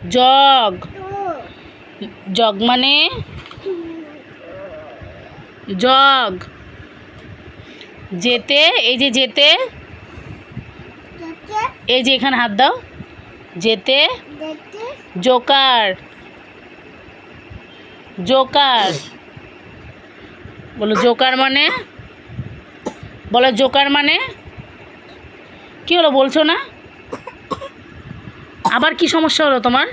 Jug. Jug মানে? Jug. যেতে এই যে যেতে। এই যে এখানে হাত দাও। যেতে। জোকার। জোকার। বলো জোকার মানে? বলো জোকার মানে? কি হলো বলছো না? আবার কি সমস্যা হলো তোমার?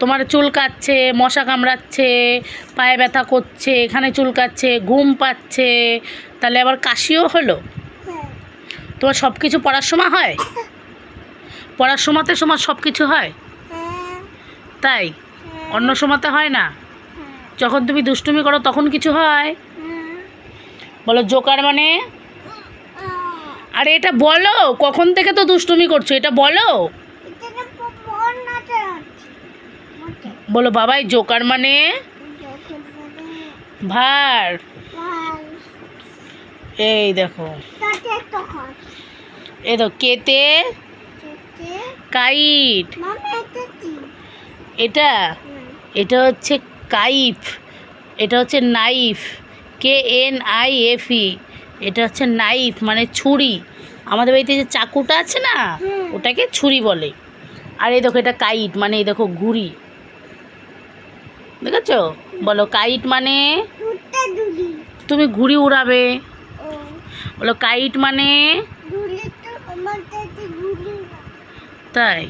তোমার চুল কাচ্ছে মশা কামড়াচ্ছে পায়ে ব্যথা করছে এখানে চুল কাচ্ছে ঘুম পাচ্ছে তাহলে আবার কাশিও হলো? তোমার সব কিছু পড়ার সময় হয়? পড়ার সময়তে সময় সব কিছু হয়। তাই? অন্য সময়তে হয় না? যখন তুমি দুষ্টুমি করো তখন কিছু হয়। বলো জোকার মানে? আরে এটা বলো কখন থেকে তো দুষ্টুমি করছ? এটা বলো। বলো বাবাই জোকার মানে? ভার। এই দেখো। এই দেখো কেতে? কাইট। এটা এটা হচ্ছে কাইফ। এটা হচ্ছে knife. K N I F E. এটা হচ্ছে নাইফ মানে ছুরি। আমাদের বাড়িতে যে চাকুটা আছে না, ওটাকে ছুরি বলে। আর এই দেখো, এটা কাইট মানে এই দেখো ঘুড়ি। দেখেছ? বলো কাইট মানে? তুমি ঘুড়ি উড়াবে। বলো কাইট মানে? তাই।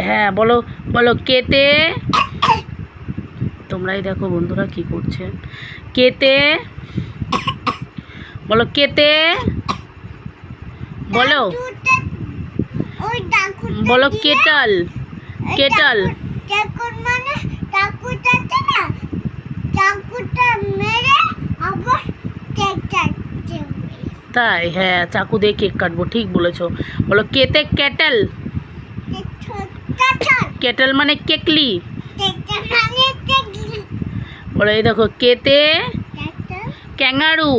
হ্যাঁ বলো বলো কেতে? তোমরাই দেখো বন্ধুরা কি করছে কেতে বলো কেতে বলো বলো কেটাল কেটাল। মানে তাই হ্যাঁ চাকু দিয়ে কেক কাটবো ঠিক বলেছ। বলো কেতে কেটেল। কেটেল মানে কেকলি। কেকটা মানে কেক বলো এই দেখো কেতে ক্যাঙ্গারু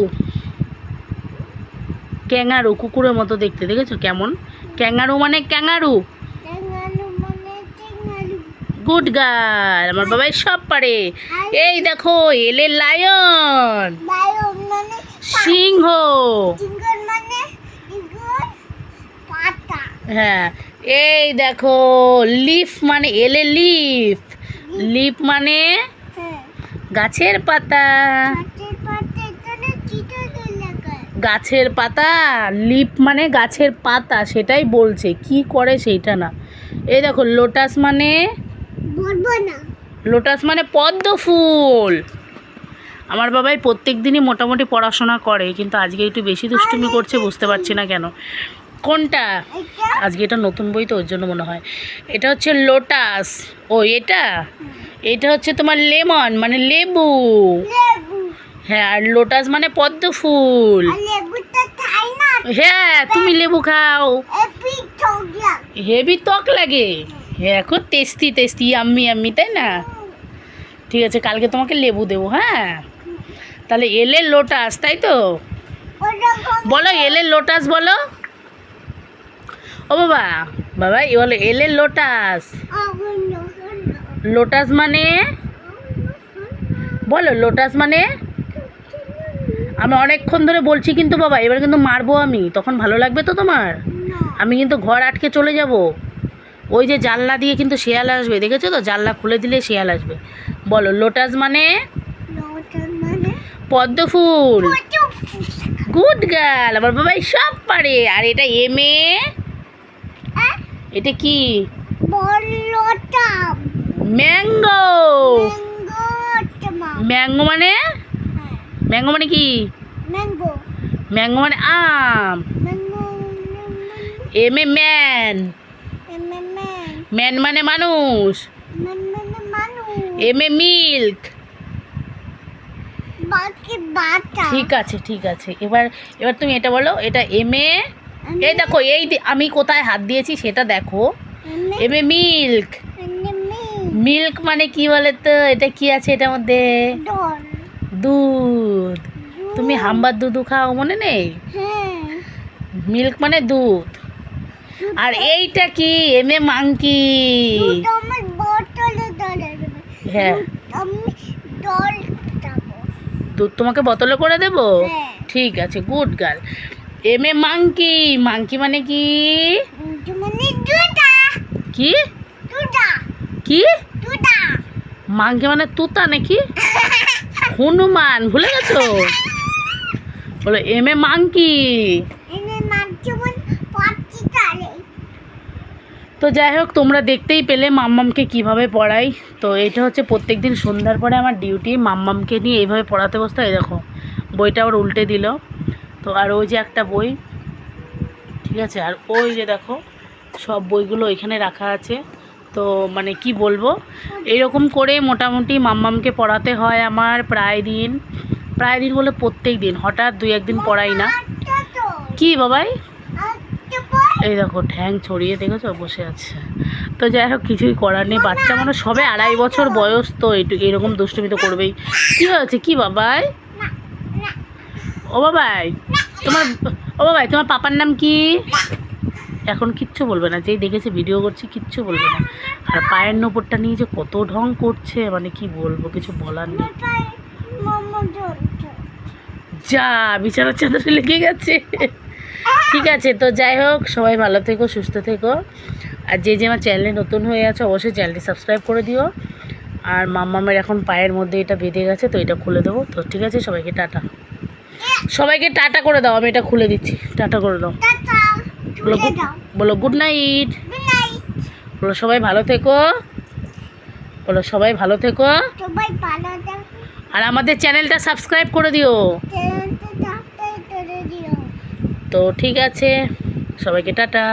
ক্যাঙ্গারু কুকুরের মতো দেখতে দেখেছ কেমন? ক্যাঙ্গারু মানে ক্যাঙ্গারু মানে গুড গার্ল আমার বাবাই সব পারে। এই দেখো এলে লায়ন। মানে সিংহ। মানে হ্যাঁ এই দেখো লিফ মানে এলে লিফ। লিফ মানে গাছের পাতা। গাছের পাতা লিপ মানে গাছের পাতা সেটাই বলছে। কি করে সেইটা না? এই দেখো লোটাস মানে? লোটাস মানে পদ্ম ফুল। আমার বাবাই প্রত্যেক দিনই মোটামুটি পড়াশোনা করে কিন্তু আজকে একটু বেশি দুষ্টুমি করছে বুঝতে পারছি না কেন। কোনটা? আজকে এটা নতুন বই তো ওর জন্য মনে হয়। এটা হচ্ছে লোটাস। ও এটা? এটা হচ্ছে তোমার লেমন মানে লেবু। হ্যাঁ আর লোটাস মানে পদ্ম ফুল। হ্যাঁ তুমি লেবু খাও। হেভি ত্বক লাগে। হ্যাঁ খুব টেস্টি টেস্টি আম্মি আম্মি তাই না? ঠিক আছে কালকে তোমাকে লেবু দেবো হ্যাঁ? তাহলে এলে লোটাস তাই তো? বলো এলে লোটাস বলো। ও বাবা বাবা এ বলো এলে লোটাস। লোটাস মানে? বলো লোটাস মানে? আমি অনেকক্ষণ ধরে বলছি কিন্তু বাবা এবার কিন্তু মারবো আমি। তখন ভালো লাগবে তো তোমার? আমি কিন্তু ঘর আটকে চলে যাব। ওই যে জানলা দিয়ে কিন্তু শেয়াল আসবে দেখেছ তো? জানলা খুলে দিলে শেয়াল আসবে। বলো লোটাস মানে? মানে? পদ্ম ফুল। গুড গার্ল আমার বাবাই সব পারে। আর এটা এম এ? এটা কি? বলটা ম্যাঙ্গো ম্যাঙ্গো মানে? ম্যাঙ্গো মানে কি? ম্যাঙ্গো ম্যাঙ্গো মানে আম। এম এ ম্যান ম্যান মানে মানুষ। মানে এম এ মিল্ক ঠিক আছে ঠিক আছে। এবার এবার তুমি এটা বলো এটা এম এ এই দেখো এই আমি কোথায় হাত দিয়েছি সেটা দেখো। এম এ মিল্ক মিল্ক মানে কি বলে তো এটা কি আছে এটার মধ্যে? দুধ। তুমি হাম্বার দুধু খাও মনে নেই? হ্যাঁ। মিল্ক মানে দুধ। আর এইটা কি? এম এ মাংকি হ্যাঁ। দুধ তোমাকে বোতলে করে দেব? হ্যাঁ। ঠিক আছে good girl. M A monkey monkey মানে কি? মানে কি? কি মাংকি মানে তুতা নাকি? হনুমান ভুলে গেছো? বলো এম এ তালে তো যাই হোক তোমরা দেখতেই পেলে মাম্মামকে কীভাবে পড়াই। তো এটা হচ্ছে প্রত্যেক দিন সন্ধ্যার পরে আমার ডিউটি। মাম্মামকে নিয়ে এইভাবে পড়াতে বসতে হয় দেখো বইটা আবার উল্টে দিল। তো আর ওই যে একটা বই ঠিক আছে? আর ওই যে দেখো সব বইগুলো এখানে রাখা আছে। তো মানে কি বলব? এইরকম করে মোটামুটি মাম্মামকে পড়াতে হয় আমার প্রায় দিন। প্রায় দিন বলে প্রত্যেক দিন, হঠাৎ দুই একদিন পড়াই না। কি বাবাই? এই দেখো, ঠ্যাং ছড়িয়ে দেখেছ? বসে আছে। তো যাই হোক, কিছুই করার নেই। বাচ্চা মানে সবে আড়াই বছর বয়স তো এইটু এরকম দুষ্টুমি তো করবেই। কী হয়েছে? কি বাবাই? ও বাবাই, তোমার, ও বাবাই, তোমার পাপার নাম কি? এখন কিচ্ছু বলবে না, যেই দেখেছে ভিডিও করছি কিচ্ছু বলবে না। আর পায়ের নোপরটা নিয়ে যে কত ঢং করছে মানে কি বলব, কিছু বলার নেই। যা বিছানার চাদরে লেগে গেছে। ঠিক আছে, তো যাই হোক, সবাই ভালো থেকো, সুস্থ থেকো। আর যে যে আমার চ্যানেলে নতুন হয়ে আছে, অবশ্যই চ্যানেলটি সাবস্ক্রাইব করে দিও। আর মাম্মামের এখন পায়ের মধ্যে এটা বেঁধে গেছে, তো এটা খুলে দেবো। তো ঠিক আছে, সবাইকে টাটা। সবাইকে টাটা করে দাও, আমি এটা খুলে দিচ্ছি। টাটা করে দাও। বলো গুড বলো গুড নাইট বলো সবাই ভালো থেকো। বলো সবাই ভালো থেকো। আর আমাদের চ্যানেলটা সাবস্ক্রাইব করে দিও। তো ঠিক আছে সবাইকে টাটা।